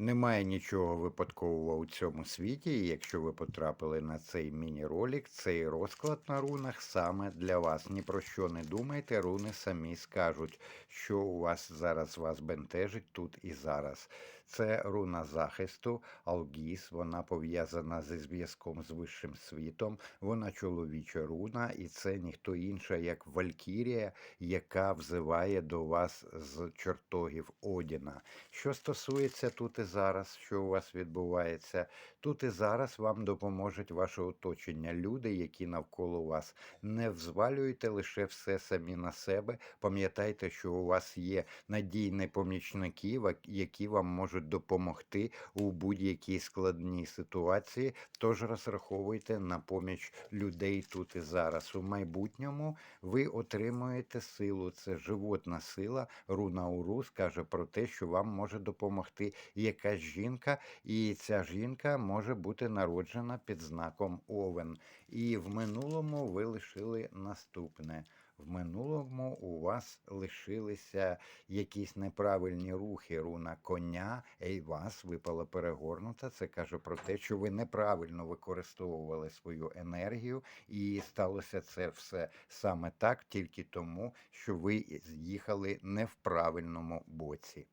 Немає нічого випадкового у цьому світі, і якщо ви потрапили на цей міні-ролик, цей розклад на рунах саме для вас. Ні про що не думайте, руни самі скажуть, що у вас зараз вас бентежить тут і зараз. Це руна захисту, Алгіс, вона пов'язана зі зв'язком з вищим світом, вона чоловіча руна, і це ніхто інша, як Валькірія, яка взиває до вас з чортогів Одіна. Що стосується тут і зараз, що у вас відбувається, тут і зараз вам допоможуть ваше оточення, люди, які навколо вас. Не взвалюйте лише все самі на себе. Пам'ятайте, що у вас є надійні помічники, які вам можуть допомогти у будь-якій складній ситуації. Тож розраховуйте на поміч людей тут і зараз. У майбутньому ви отримуєте силу. Це животна сила. Руна Урус каже про те, що вам може допомогти якась жінка, і ця жінка може бути народжена під знаком Овен. І в минулому ви лишили наступне. В минулому у вас лишилися якісь неправильні рухи. Руна коня, і вас випала перегорнута. Це каже про те, що ви неправильно використовували свою енергію, і сталося це все саме так, тільки тому, що ви їхали не в правильному боці.